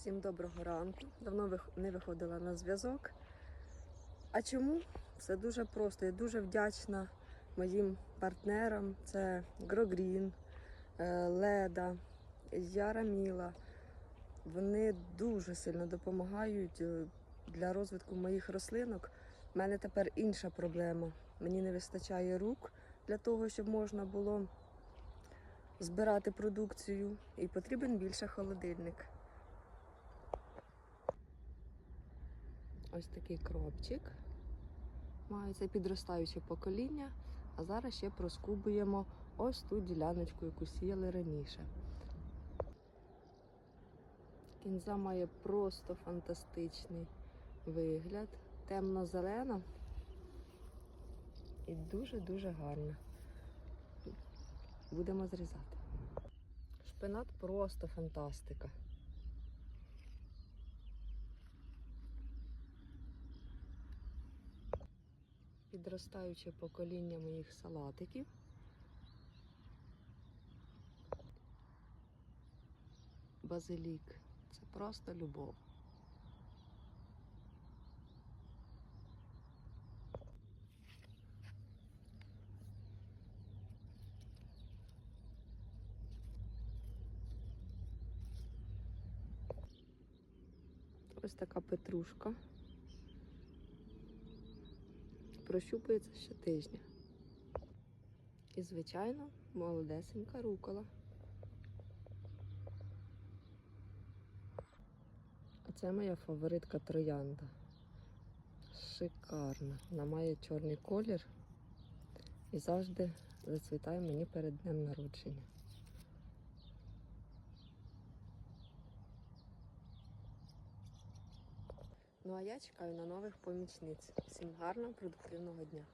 Всім доброго ранку. Давно не виходила на зв'язок. А чому? Все дуже просто. Я дуже вдячна моїм партнерам. Це Грогрін, е, Леда, Яраміла. Вони дуже сильно допомагають е, для розвитку моїх рослинок. У мене тепер інша проблема. Мені не вистачає рук для того, щоб можна було збирати продукцію, і потрібен більше холодильник. Ось такий кропчик. Має це підростаюче покоління. А зараз ще проскубуємо ось ту діляночку, яку сіяли раніше. Кінза має просто фантастичний вигляд. Темно-зелена і дуже-дуже гарна. Будемо зрізати. Шпинат просто фантастика. Підростаюче покоління моїх салатиків. Базилік. Це просто любов. Ось така петрушка. Прощупується щотижня. І, звичайно, молодесенька рукола. А це моя фаворитка троянда. Шикарна. Вона має чорний колір і завжди зацвітає мені перед днем народження. Ну а я чекаю на нових помічниць. Всім гарного, продуктивного дня.